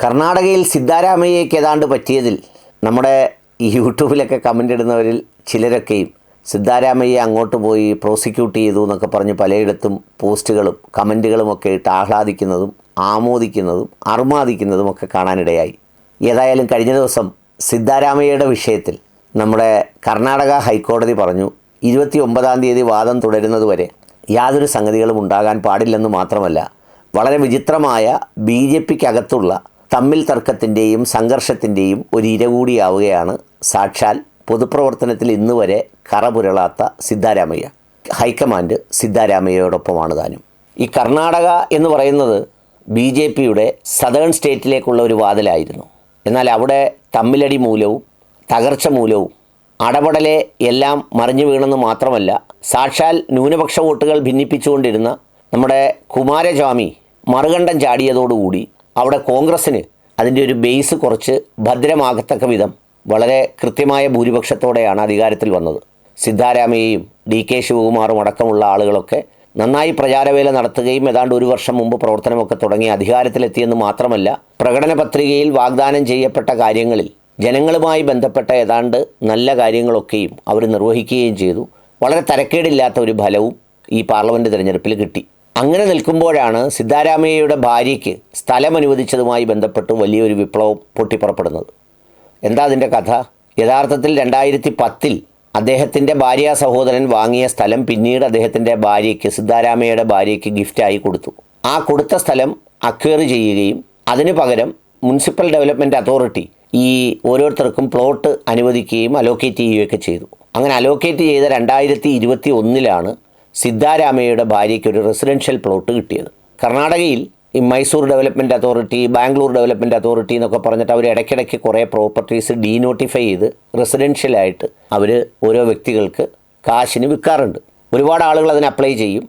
കർണാടകയിൽ സിദ്ധാരാമയ്യയ്ക്ക് ഏതാണ്ട് പറ്റിയതിൽ നമ്മുടെ ഈ യൂട്യൂബിലൊക്കെ കമന്റ് ഇടുന്നവരിൽ ചിലരൊക്കെയും സിദ്ധാരാമയ്യ അങ്ങോട്ട് പോയി പ്രോസിക്യൂട്ട് ചെയ്തു എന്നൊക്കെ പറഞ്ഞ് പലയിടത്തും പോസ്റ്റുകളും കമന്റുകളും ഒക്കെ ഇട്ട് ആഹ്ലാദിക്കുന്നതും ആമോദിക്കുന്നതും അർമാദിക്കുന്നതും ഒക്കെ കാണാനിടയായി. ഏതായാലും കഴിഞ്ഞ ദിവസം സിദ്ധാരാമയ്യയുടെ വിഷയത്തിൽ നമ്മുടെ കർണാടക ഹൈക്കോടതി പറഞ്ഞു ഇരുപത്തി ഒമ്പതാം തീയതി വാദം തുടരുന്നതുവരെ യാതൊരു സംഗതികളും ഉണ്ടാകാൻ പാടില്ലെന്ന് മാത്രമല്ല വളരെ വിചിത്രമായ ബി ജെ പിക്കകത്തുള്ള തമ്മിൽ തർക്കത്തിന്റെയും സംഘർഷത്തിന്റെയും ഒരു ഇര കൂടിയാവുകയാണ് സാക്ഷാൽ പൊതുപ്രവർത്തനത്തിൽ ഇന്ന് വരെ കറപുരളാത്ത സിദ്ധാരാമയ്യ. ഹൈക്കമാൻഡ് സിദ്ധാരാമയ്യയോടൊപ്പമാണ് താനും. ഈ കർണാടക എന്ന് പറയുന്നത് ബി ജെ പിയുടെ സദേൺ സ്റ്റേറ്റിലേക്കുള്ള ഒരു വാതിലായിരുന്നു. എന്നാൽ അവിടെ തമ്മിലടി മൂലവും തകർച്ച മൂലവും അടപടലെ എല്ലാം മറിഞ്ഞു വീണെന്ന് മാത്രമല്ല സാക്ഷാൽ ന്യൂനപക്ഷ വോട്ടുകൾ ഭിന്നിപ്പിച്ചുകൊണ്ടിരുന്ന നമ്മുടെ കുമാരസ്വാമി മറുകണ്ഠം ചാടിയതോടുകൂടി അവിടെ കോൺഗ്രസ്സിന് അതിന്റെ ഒരു ബേസ് കുറച്ച് ഭദ്രമാകത്തക്ക വിധം വളരെ കൃത്യമായ ഭൂരിപക്ഷത്തോടെയാണ് അധികാരത്തിൽ വന്നത്. സിദ്ധാരാമയ്യയും ഡി കെ ശിവകുമാറും അടക്കമുള്ള ആളുകളൊക്കെ നന്നായി പ്രചാരവേല നടത്തുകയും ഏതാണ്ട് ഒരു വർഷം മുമ്പ് പ്രവർത്തനമൊക്കെ തുടങ്ങി അധികാരത്തിലെത്തിയെന്ന് മാത്രമല്ല പ്രകടന പത്രികയിൽ വാഗ്ദാനം ചെയ്യപ്പെട്ട കാര്യങ്ങളിൽ ജനങ്ങളുമായി ബന്ധപ്പെട്ട ഏതാണ്ട് നല്ല കാര്യങ്ങളൊക്കെയും അവർ നിർവഹിക്കുകയും ചെയ്തു. വളരെ തരക്കേടില്ലാത്ത ഒരു ഫലവും ഈ പാർലമെന്റ് തിരഞ്ഞെടുപ്പിൽ കിട്ടി. അങ്ങനെ നിൽക്കുമ്പോഴാണ് സിദ്ധാരാമയ്യയുടെ ഭാര്യയ്ക്ക് സ്ഥലം അനുവദിച്ചതുമായി ബന്ധപ്പെട്ട് വലിയൊരു വിപ്ലവം പൊട്ടിപ്പുറപ്പെടുന്നത്. എന്താ അതിന്റെ കഥ? യഥാർത്ഥത്തിൽ രണ്ടായിരത്തി പത്തിൽ അദ്ദേഹത്തിന്റെ ഭാര്യ സഹോദരൻ വാങ്ങിയ സ്ഥലം പിന്നീട് അദ്ദേഹത്തിന്റെ ഭാര്യയ്ക്ക് സിദ്ധാരാമയ്യയുടെ ഭാര്യയ്ക്ക് ഗിഫ്റ്റായി കൊടുത്തു. ആ കൊടുത്ത സ്ഥലം അക്വയർ ചെയ്യുകയും അതിന് പകരം മുനിസിപ്പൽ ഡെവലപ്മെന്റ് അതോറിറ്റി ഈ ഓരോരുത്തർക്കും പ്ലോട്ട് അനുവദിക്കുകയും അലോക്കേറ്റ് ചെയ്യുകയൊക്കെ ചെയ്തു. അങ്ങനെ അലോക്കേറ്റ് ചെയ്ത രണ്ടായിരത്തി ഇരുപത്തി ഒന്നിലാണ് സിദ്ധാരാമയ്യയുടെ ഭാര്യയ്ക്ക് ഒരു റെസിഡൻഷ്യൽ പ്ലോട്ട് കിട്ടിയത്. കർണാടകയിൽ ഈ Mysore development authority Bangalore development authority എന്നൊക്കെ പറഞ്ഞിട്ട് അവർ ഇടയ്ക്കിടയ്ക്ക് കുറേ പ്രോപ്പർട്ടീസ് ഡീനോട്ടിഫൈ ചെയ്ത് റെസിഡൻഷ്യലായിട്ട് അവർ ഓരോ വ്യക്തികൾക്ക് കാശിന് വിൽക്കാറുണ്ട്. ഒരുപാട് ആളുകൾ അതിന് അപ്ലൈ ചെയ്യും.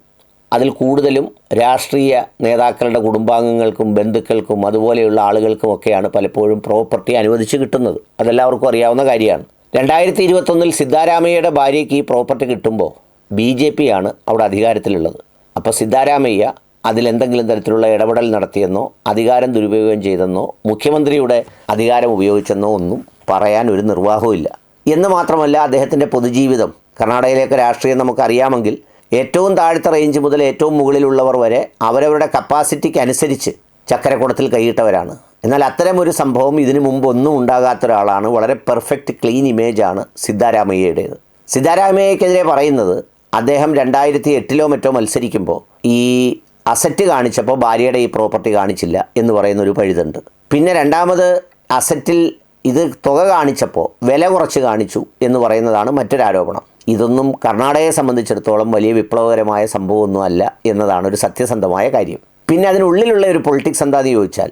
അതിൽ കൂടുതലും രാഷ്ട്രീയ നേതാക്കളുടെ കുടുംബാംഗങ്ങൾക്കും ബന്ധുക്കൾക്കും അതുപോലെയുള്ള ആളുകൾക്കുമൊക്കെയാണ് പലപ്പോഴും പ്രോപ്പർട്ടി അനുവദിച്ച് കിട്ടുന്നത്. അതെല്ലാവർക്കും അറിയാവുന്ന കാര്യമാണ്. രണ്ടായിരത്തി ഇരുപത്തൊന്നിൽ സിദ്ധാരാമയ്യയുടെ ഭാര്യയ്ക്ക് ഈ പ്രോപ്പർട്ടി കിട്ടുമ്പോൾ ബി ജെ പി ആണ് അവിടെ അധികാരത്തിലുള്ളത്. അപ്പോൾ സിദ്ധാരാമയ്യ അതിലെന്തെങ്കിലും തരത്തിലുള്ള ഇടപെടൽ നടത്തിയെന്നോ അധികാരം ദുരുപയോഗം ചെയ്തെന്നോ മുഖ്യമന്ത്രിയുടെ അധികാരം ഉപയോഗിച്ചെന്നോ ഒന്നും പറയാൻ ഒരു നിർവാഹവുമില്ല എന്ന് മാത്രമല്ല അദ്ദേഹത്തിന്റെ പൊതുജീവിതം കർണാടകയിലേക്ക് രാഷ്ട്രീയം നമുക്കറിയാമെങ്കിൽ ഏറ്റവും താഴ്ത്ത റേഞ്ച് മുതൽ ഏറ്റവും മുകളിലുള്ളവർ വരെ അവരവരുടെ കപ്പാസിറ്റിക്ക് അനുസരിച്ച് ചക്കരക്കുടത്തിൽ കൈയിട്ടവരാണ്. എന്നാൽ അത്തരം ഒരു സംഭവം ഇതിനു മുമ്പ് ഒന്നും ഉണ്ടാകാത്ത ഒരാളാണ്. വളരെ പെർഫെക്റ്റ് ക്ലീൻ ഇമേജാണ് സിദ്ധാരാമയ്യയുടേത്. സിദ്ധാരാമയ്യക്കെതിരെ പറയുന്നത് അദ്ദേഹം രണ്ടായിരത്തി എട്ടിലോ മറ്റോ മത്സരിക്കുമ്പോൾ ഈ അസറ്റ് കാണിച്ചപ്പോൾ ഭാര്യയുടെ ഈ പ്രോപ്പർട്ടി കാണിച്ചില്ല എന്ന് പറയുന്ന ഒരു പഴുതുണ്ട്. പിന്നെ രണ്ടാമത് അസറ്റിൽ ഇത് തുക കാണിച്ചപ്പോൾ വില കുറച്ച് കാണിച്ചു എന്ന് പറയുന്നതാണ് മറ്റൊരു ആരോപണം. ഇതൊന്നും കർണാടകയെ സംബന്ധിച്ചിടത്തോളം വലിയ വിപ്ലവകരമായ സംഭവമൊന്നും അല്ല എന്നതാണ് ഒരു സത്യസന്ധമായ കാര്യം. പിന്നെ അതിനുള്ളിലുള്ള ഒരു പൊളിറ്റിക്സ് എന്താണെന്ന് ചോദിച്ചാൽ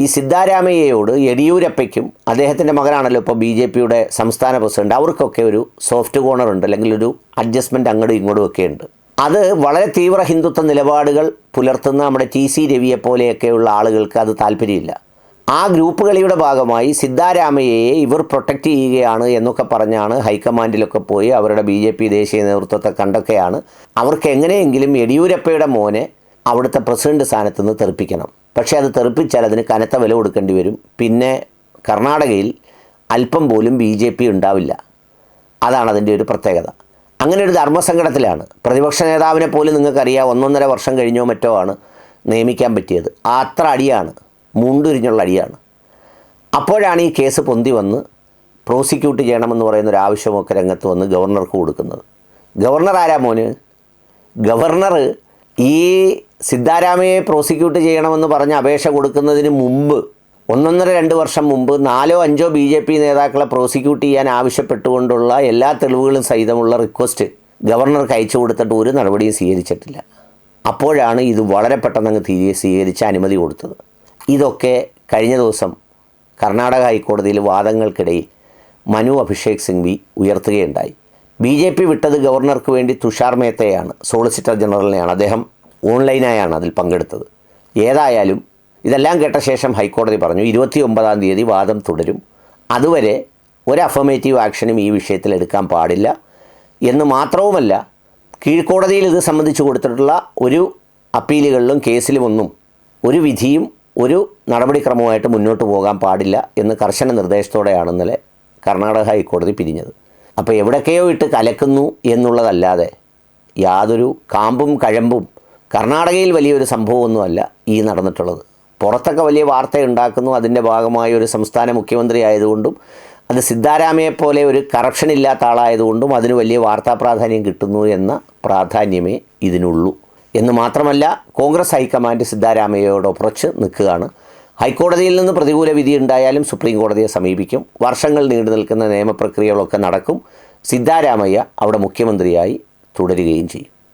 ഈ സിദ്ധാരാമയ്യയോട് യെഡിയൂരപ്പയ്ക്കും അദ്ദേഹത്തിന്റെ മകനാണല്ലോ ഇപ്പോൾ ബി ജെ പിയുടെ സംസ്ഥാന പ്രസിഡന്റ്. അവർക്കൊക്കെ ഒരു സോഫ്റ്റ് കോർണർ ഉണ്ട് അല്ലെങ്കിൽ ഒരു അഡ്ജസ്റ്റ്മെന്റ് അങ്ങോട്ടും ഇങ്ങോട്ടും ഒക്കെ ഉണ്ട്. അത് വളരെ തീവ്ര ഹിന്ദുത്വ നിലപാടുകൾ പുലർത്തുന്ന നമ്മുടെ ടി സി രവിയെ പോലെയൊക്കെയുള്ള ആളുകൾക്ക് അത് താല്പര്യമില്ല. ആ ഗ്രൂപ്പ് കളിയുടെ ഭാഗമായി സിദ്ധാരാമയ്യയെ ഇവർ പ്രൊട്ടക്റ്റ് ചെയ്യുകയാണ് എന്നൊക്കെ പറഞ്ഞാണ് ഹൈക്കമാൻഡിലൊക്കെ പോയി അവരുടെ ബി ദേശീയ നേതൃത്വത്തെ കണ്ടൊക്കെയാണ്. അവർക്ക് എങ്ങനെയെങ്കിലും യെഡിയൂരപ്പയുടെ മോനെ അവിടുത്തെ പ്രസിഡന്റ് സ്ഥാനത്ത് നിന്ന് തെറിപ്പിക്കണം. പക്ഷേ അത് തെറിപ്പിച്ചാൽ അതിന് കനത്ത വില കൊടുക്കേണ്ടി വരും. പിന്നെ കർണാടകയിൽ അല്പം പോലും ബി ജെ പി ഉണ്ടാവില്ല. അതാണ് അതിന്റെ ഒരു പ്രത്യേകത. അങ്ങനെ ഒരു ധർമ്മസങ്കടത്തിലാണ്. പ്രതിപക്ഷ നേതാവിനെ പോലും നിങ്ങൾക്കറിയാം ഒന്നൊന്നര വർഷം കഴിഞ്ഞോ മറ്റോ ആണ് നിയമിക്കാൻ പറ്റിയത്. ആ അത്ര അടിയാണ്. മുണ്ടുരിഞ്ഞുള്ള അടിയാണ്. അപ്പോഴാണ് ഈ കേസ് പൊന്തി വന്ന് പ്രോസിക്യൂട്ട് ചെയ്യണമെന്ന് പറയുന്ന ഒരു ആവശ്യമൊക്കെ രംഗത്ത് വന്ന് ഗവർണർക്ക് കൊടുക്കുന്നത്. ഗവർണർ ആരാ മോന്? ഗവർണർ ഈ സിദ്ധാരാമയെ പ്രോസിക്യൂട്ട് ചെയ്യണമെന്ന് പറഞ്ഞ് അപേക്ഷ കൊടുക്കുന്നതിന് മുമ്പ് ഒന്നൊന്നര രണ്ട് വർഷം മുമ്പ് നാലോ അഞ്ചോ ബി ജെ പി നേതാക്കളെ പ്രോസിക്യൂട്ട് ചെയ്യാൻ ആവശ്യപ്പെട്ടുകൊണ്ടുള്ള എല്ലാ തെളിവുകളും സഹിതമുള്ള റിക്വസ്റ്റ് ഗവർണർക്ക് അയച്ചു കൊടുത്തിട്ട് ഒരു നടപടിയും സ്വീകരിച്ചിട്ടില്ല. അപ്പോഴാണ് ഇത് വളരെ പെട്ടെന്ന് അങ്ങ് തിരികെ സ്വീകരിച്ച് അനുമതി കൊടുത്തത്. ഇതൊക്കെ കഴിഞ്ഞ ദിവസം കർണാടക ഹൈക്കോടതിയിൽ വാദങ്ങൾക്കിടയിൽ മനു അഭിഷേക് സിംഗ്വി ഉയർത്തുകയുണ്ടായി. ബി ജെ പി വിട്ടത് ഗവർണർക്ക് വേണ്ടി തുഷാർ മേത്തയാണ് സോളിസിറ്റർ ജനറലിനെയാണ്. അദ്ദേഹം ഓൺലൈനായാണ് അതിൽ പങ്കെടുത്തത്. ഏതായാലും ഇതെല്ലാം കേട്ട ശേഷം ഹൈക്കോടതി പറഞ്ഞു ഇരുപത്തി ഒമ്പതാം തീയതി വാദം തുടരും. അതുവരെ ഒരു അഫമേറ്റീവ് ആക്ഷനും ഈ വിഷയത്തിൽ എടുക്കാൻ പാടില്ല. എന്ന് മാത്രവുമല്ല കീഴ്ക്കോടതിയിൽ ഇത് സംബന്ധിച്ച് കൊടുത്തിട്ടുള്ള ഒരു അപ്പീലുകളിലും കേസിലുമൊന്നും ഒരു വിധിയും ഒരു നടപടിക്രമവുമായിട്ട് മുന്നോട്ട് പോകാൻ പാടില്ല എന്ന് കർശന നിർദ്ദേശത്തോടെയാണ് ഇന്നലെ കർണാടക ഹൈക്കോടതി പിരിഞ്ഞത്. അപ്പോൾ എവിടൊക്കെയോ ഇട്ട് കലക്കുന്നു എന്നുള്ളതല്ലാതെ യാതൊരു കാമ്പും കഴമ്പും കർണാടകയിൽ വലിയൊരു സംഭവമൊന്നുമല്ല ഈ നടന്നിട്ടുള്ളത്. പുറത്തൊക്കെ വലിയ വാർത്ത ഉണ്ടാക്കുന്നു അതിന്റെ ഭാഗമായി ഒരു സംസ്ഥാന മുഖ്യമന്ത്രി ആയതുകൊണ്ടും അത് സിദ്ധാരാമയെ പോലെ ഒരു കറപ്ഷൻ ഇല്ലാത്ത ആളായതുകൊണ്ടും അതിന് വലിയ വാർത്താ പ്രാധാന്യം കിട്ടുന്നു എന്ന പ്രാധാന്യമേ ഇതിനുള്ളൂ. എന്ന് മാത്രമല്ല കോൺഗ്രസ് ഹൈക്കമാൻഡ് സിദ്ധാരാമയ്യയോടൊപ്പുറച്ച് നിൽക്കുകയാണ്. ഹൈക്കോടതിയിൽ നിന്ന് പ്രതികൂല വിധി ഉണ്ടായാലും സുപ്രീം കോടതിയെ സമീപിക്കും. വർഷങ്ങൾ നീണ്ടു നിൽക്കുന്ന നിയമപ്രക്രിയകളൊക്കെ നടക്കും. സിദ്ധാരാമയ്യ അവിടെ മുഖ്യമന്ത്രിയായി തുടരുകയും ചെയ്യും.